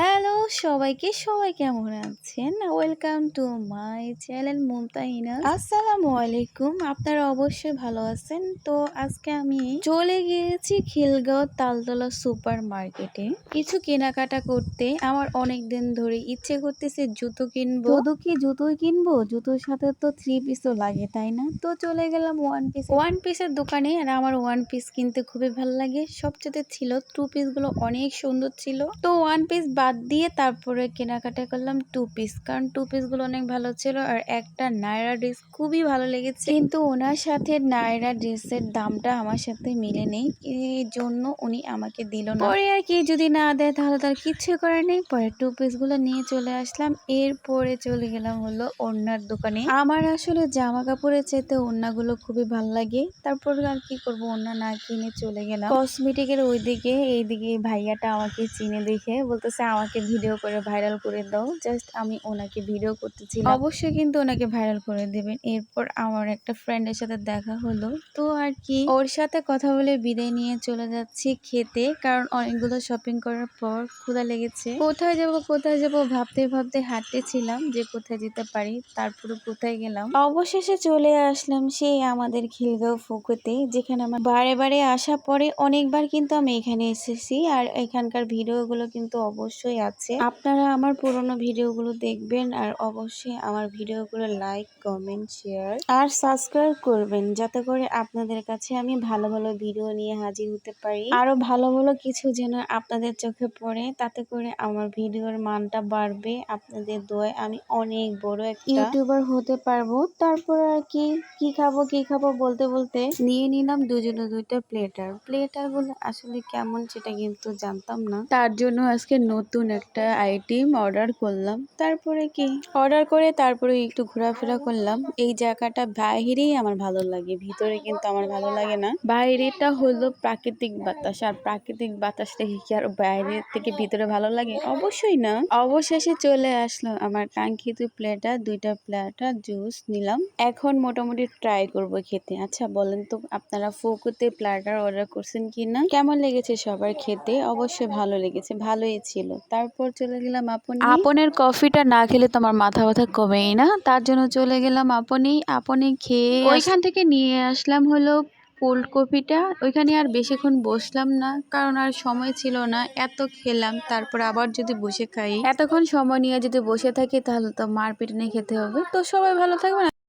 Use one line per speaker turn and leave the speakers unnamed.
Hello সবাইকে সবাই কেমন আছেন? Welcome to my channel Mumtahina আসসালামু আলাইকুম আপনারা অবশ্যই ভালো আছেন? তো আজকে আমি চলে গিয়েছি খিলগাঁও তালতলা সুপার মার্কেটে কিছু কেনাকাটা করতে। আমার অনেক দিন ধরে ইচ্ছে করতেছে জুতো কিনবো। শুধু কি জুতোই কিনবো? জুতোর সাথে তো থ্রি পিসও লাগে তাই না? তো চলে গেলাম ওয়ান পিস ওয়ান পিসের দোকানে আর আমার ওয়ান পিস কিনতে খুবই ভালো লাগে। সবচেয়ে ছিল টু পিসগুলো অনেক সুন্দর ছিল। তো ওয়ান পিস বাদ দিয়ে তারপরে কেনাকাটা করলাম টু পিস কারণ টু পিসগুলো অনেক ভালো ছিল আর একটা নায়রা ড্রেস খুবই ভালো লেগেছে। কিন্তু ওনার সাথে নায়রা ড্রেসের দামটা আমার সাথে মিলে নেই। এই জন্য উনি আমাকে দিল না। পরে আর কি যদি না দেয় তাহলে তার কিচ্ছু করার নেই। পরে টু পিসগুলো নিয়ে চলে আসলাম। এরপরে চলে গেলাম হলো ওড়নার দোকানে। আমার আসলে জামা কাপড়ের চাইতে ওড়নাগুলো খুবই ভালো লাগে। তারপর আর কি করব? ওড়না না কিনে চলে গেলাম। কসমেটিকের ওইদিকে, এইদিকে ভাইয়াটা আমাকে চিনে দেখে বলতেছে আমাকে ভিডিও করে ভাইরাল করে দাও। জাস্ট আমি ওনাকে ভিডিও করতেছিলাম। অবশ্যই কিন্তু ওনাকে ভাইরাল করে দেবেন। এরপর আমার একটা ফ্রেন্ডের সাথে দেখা হলো। তো আর কি, ওর সাথে কথা বলে বিদায় নিয়ে চলে যাচ্ছি খেতে। কারণ অনেকগুলো শপিং করার পর ক্ষুধা লেগেছে। কোথায় যাব কোথায় যাব ভাবতে ভাবতে হাঁটতেছিলাম যে কোথায় যেতে পারি। তারপরে কোথায় গেলাম? অবশেষে চলে আসলাম সেই আমাদের খিলগাঁও ফুকুতে, যেখানে আমার বারে বারে আসা পরে অনেকবার কিন্তু আমি এখানে এসেছি। আর এখানকার ভিডিওগুলো কিন্তু অবশ্যই আছে। আপনারা আমার পুরোনো ভিডিওগুলো দেখবেন আর অবশ্যই আমার ভিডিওগুলো লাইক কমেন্ট শেয়ার আর সাবস্ক্রাইব করবেন। যাতে করে আপনাদের কাছে আমি ভালো ভালো ভিডিও নিয়ে হাজির হতে পারি। আরও ভালো ভালো কিছু যেন আপনাদের চোখে পড়ে তাতে করে আমার ভিডিওর মানটা বাড়বে। আপনাদের দোয়ায় আমি অনেক বড় একটা ইউটিউবার হতে পারব। তারপর আর কি কি খাব কি খাব বলতে বলতে নিয়ে নিলাম দুজনে দুইটা প্লেটার প্লেটারগুলো আসলে কেমন সেটা কিন্তু জানতাম না। তার জন্য আজকে নতুন একটা আইটেম অর্ডার করলাম। তারপরে কি? অর্ডার করে তারপরে একটু ঘোরাফেরা করলাম। এই জায়গাটা বাইরেই আমার ভালো লাগে, ভিতরে কিন্তু আমার ভালো লাগে না। বাইরেটা হলো প্রাকৃতিক বাতাস, আর প্রাকৃতিক বাতাস দেখে কি আর বাইরে থেকে ভিতরে ভালো লাগে? অবশ্যই না। অবশেষে চলে আসলো আমার কাঙ্ক্ষিত প্লেটার দুইটা প্লেটার জুস নিলাম। এখন মোটামুটি ট্রাই করব খেতে। আচ্ছা বলেন তো, আপনারা ফুকুতে প্লেটার অর্ডার করছেন কি না কেমন লেগেছে সবার খেতে? অবশ্যই ভালো লেগেছে, ভালোই ছিল। তারপর চলে গেলাম আপনি। আপনের কফিটা না খেলে তো আমার মাথা ব্যথা কমেই না তার জন্য চলে গেলাম আপনি। আপনি খেয়ে ওইখান থেকে নিয়ে আসলাম হলো কোল্ড কফিটা ওইখানে আর বেশিক্ষণ বসলাম না কারণ আর সময় ছিল না এত খেলাম তারপর আবার যদি বসে খাই। এতক্ষণ সময় নিয়ে যদি বসে থাকি তাহলে তো মার পিটনে খেতে হবে। তো সবাই ভালো থাকবেন